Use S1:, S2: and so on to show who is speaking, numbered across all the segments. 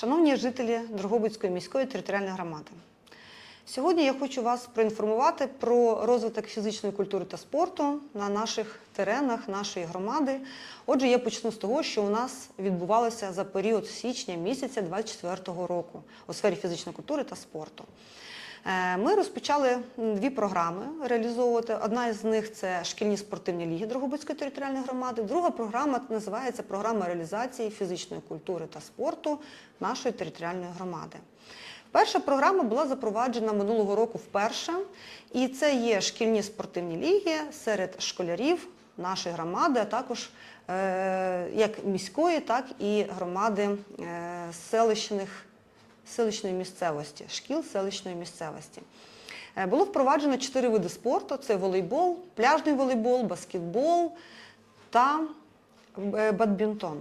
S1: Шановні жителі Дрогобицької міської територіальної громади, сьогодні я хочу вас проінформувати про розвиток фізичної культури та спорту на наших теренах нашої громади. Отже, я почну з того, що у нас відбувалося за період січня місяця 2024 року у сфері фізичної культури та спорту. Е, Ми розпочали дві програми реалізовувати. Одна із них це шкільні спортивні ліги Дрогобицької територіальної громади. Друга програма називається Програма реалізації фізичної культури та спорту нашої територіальної громади. Перша програма була запроваджена минулого року вперше, і це є шкільні спортивні ліги серед школярів нашої громади, а також е, як міської, так і громади е, селищних селищної місцевості, шкіл селищної місцевості. Е, Було впроваджено чотири види спорту: це волейбол, пляжний волейбол, баскетбол та е, бадмінтон.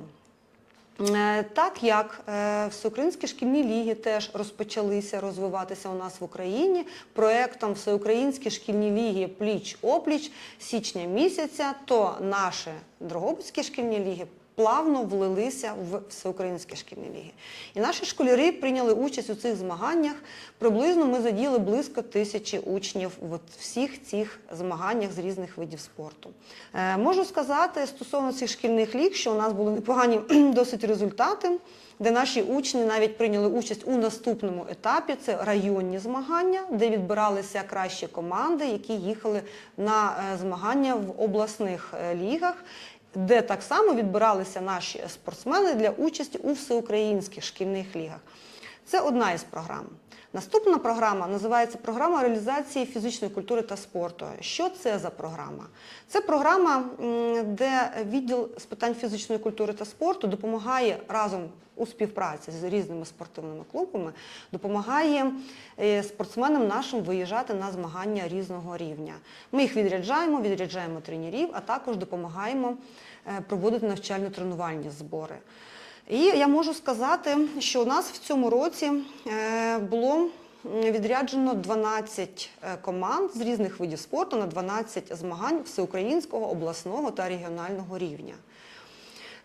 S1: Е, Так як всеукраїнські шкільні ліги теж розпочалися розвиватися у нас в Україні, проєктом Всеукраїнські шкільні ліги пліч-опліч січня місяця, то наші Дрогобицькі шкільні ліги плавно влилися в всеукраїнські шкільні ліги. І наші школярі прийняли участь у цих змаганнях. Приблизно ми задіяли близько тисячі учнів в всіх цих змаганнях з різних видів спорту. Е, Можу сказати стосовно цих шкільних ліг, що у нас були непогані досить результати, де наші учні навіть прийняли участь у наступному етапі. Це районні змагання, де відбиралися кращі команди, які їхали на е, змагання в обласних е, лігах де так само відбиралися наші спортсмени для участі у всеукраїнських шкільних лігах. Це одна із програм. Наступна програма називається Програма реалізації фізичної культури та спорту. Що це за програма? Це програма, де відділ з питань фізичної культури та спорту допомагає разом у співпраці з різними спортивними клубами, допомагає е, спортсменам нашим виїжджати на змагання різного рівня. Ми їх відряджаємо, відряджаємо тренерів, а також допомагаємо е, проводити навчально-тренувальні збори. І я можу сказати, що у нас в цьому році е, було відряджено 12 е, команд з різних видів спорту на 12 змагань всеукраїнського, обласного та регіонального рівня.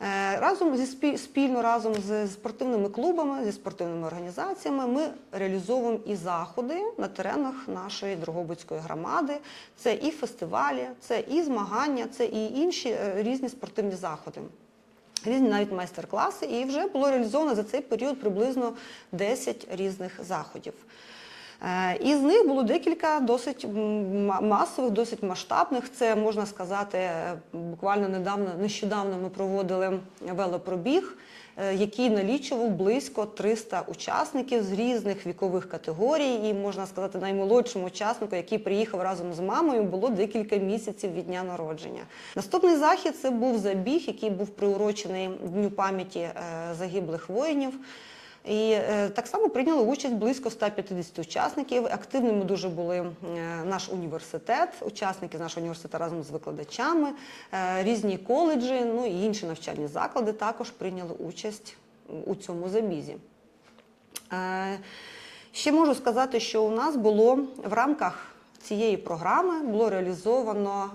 S1: Е, Разом зі спільно разом з спортивними клубами, зі спортивними організаціями ми реалізовуємо і заходи на теренах нашої Дрогобицької громади. Це і фестивалі, це і змагання, це і інші різні спортивні заходи. Різні навіть майстер-класи, і вже було реалізовано за цей період приблизно 10 різних заходів. Е, Із них було декілька досить масових, досить масштабних. Це можна сказати, е, буквально недавно, нещодавно ми проводили велопробіг, е, який налічував близько 300 учасників з різних вікових категорій. І можна сказати, наймолодшому учаснику, який приїхав разом з мамою, було декілька місяців від дня народження. Наступний захід це був забіг, який був приурочений Дню пам'яті загиблих воїнів. І е, так само прийняли участь близько 150 учасників. Активними дуже були е, наш університет, учасники з нашого університету разом з викладачами, е, різні коледжі, ну і інші навчальні заклади також прийняли участь у цьому забізі. Ще можу сказати, що у нас було в рамках цієї програми було реалізовано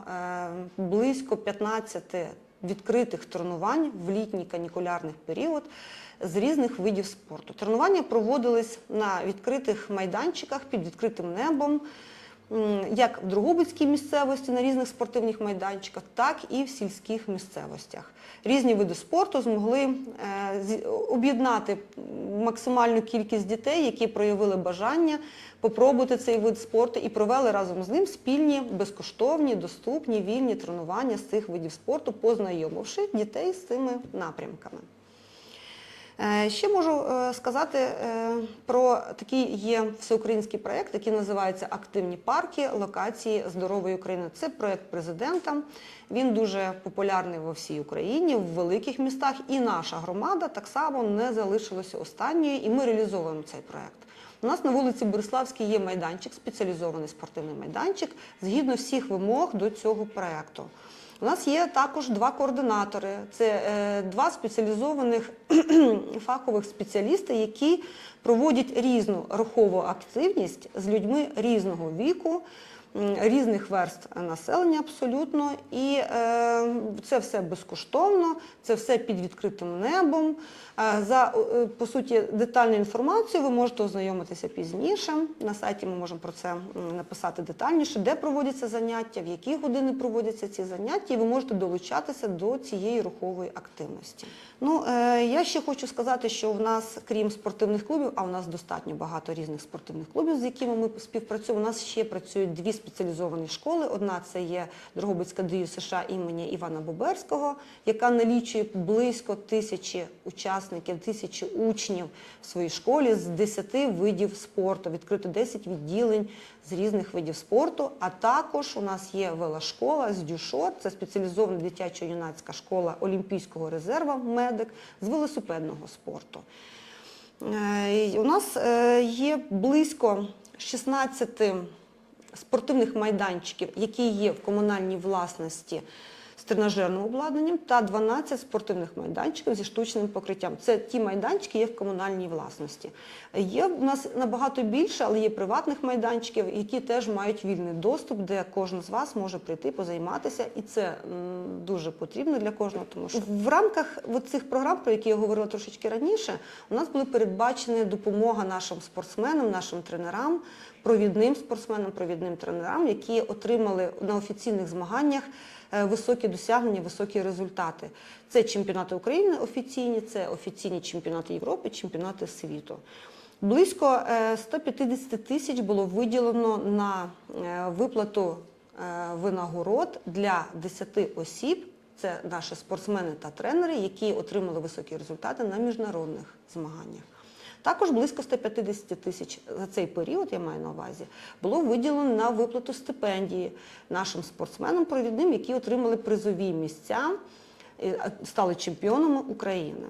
S1: близько 15 відкритих тренувань в літній канікулярний період з різних видів спорту. Тренування проводились на відкритих майданчиках під відкритим небом. Як в Дрогобицькій місцевості на різних спортивних майданчиках, так і в сільських місцевостях. Різні види спорту змогли е, об'єднати максимальну кількість дітей, які проявили бажання попробувати цей вид спорту і провели разом з ним спільні, безкоштовні, доступні, вільні тренування з цих видів спорту, познайомивши дітей з цими напрямками. Е, Ще можу е, сказати е, про такий є всеукраїнський проєкт, який називається Активні парки локації здорової України. Це проєкт президента. Він дуже популярний во всій Україні, в великих містах. І наша громада так само не залишилася останньою, і ми реалізовуємо цей проєкт. У нас на вулиці Бориславській є майданчик, спеціалізований спортивний майданчик, згідно всіх вимог до цього проєкту. У нас є також два координатори. Це е, два спеціалізованих фахових спеціалісти, які проводять різну рухову активність з людьми різного віку, різних верств населення абсолютно. І е, це все безкоштовно, це все під відкритим небом. Е, За е, по суті детальну інформацію ви можете ознайомитися пізніше. На сайті ми можемо про це написати детальніше, де проводяться заняття, в які години проводяться ці заняття, і ви можете долучатися до цієї рухової активності. Ну, я ще хочу сказати, що в нас, крім спортивних клубів, а у нас достатньо багато різних спортивних клубів, з якими ми співпрацюємо. У нас ще працюють дві спеціалізовані школи. Одна це є Дрогобицька ДЮ США імені Івана Боберського, яка налічує близько тисячі учасників, тисячі учнів в своїй школі з 10 видів спорту. Відкрито 10 відділень з різних видів спорту. А також у нас є велошкола з Дюшор, це спеціалізована дитячо-юнацька школа Олімпійського резерву медик з велосипедного спорту. Е, У нас е, є близько 16 спортивних майданчиків, які є в комунальній власності тренажерним обладнанням, та 12 спортивних майданчиків зі штучним покриттям. Це ті майданчики, є в комунальній власності. Є в нас набагато більше, але є приватних майданчиків, які теж мають вільний доступ, де кожен з вас може прийти, позайматися, і це дуже потрібно для кожного. Тому що в рамках цих програм, про які я говорила трошечки раніше, у нас були передбачені допомога нашим спортсменам, нашим тренерам, провідним спортсменам, провідним тренерам, які отримали на офіційних змаганнях високі досягнення, високі результати. Це чемпіонати України офіційні, це офіційні чемпіонати Європи, чемпіонати світу. Близько е, 150 тисяч було виділено на е, виплату е, винагород для 10 осіб. Це наші спортсмени та тренери, які отримали високі результати на міжнародних змаганнях. Також близько 150 тисяч за цей період, я маю на увазі, було виділено на виплату стипендії нашим спортсменам провідним, які отримали призові місця, е, стали чемпіонами України.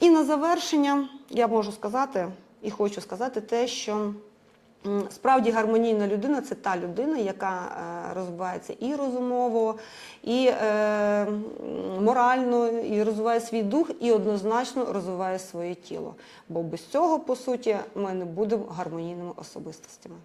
S1: І на завершення я можу сказати і хочу сказати те, що справді гармонійна людина це та людина, яка е, розвивається і розумово, і е, морально, і розвиває свій дух, і однозначно розвиває своє тіло. Бо без цього, по суті, ми не будемо гармонійними особистостями.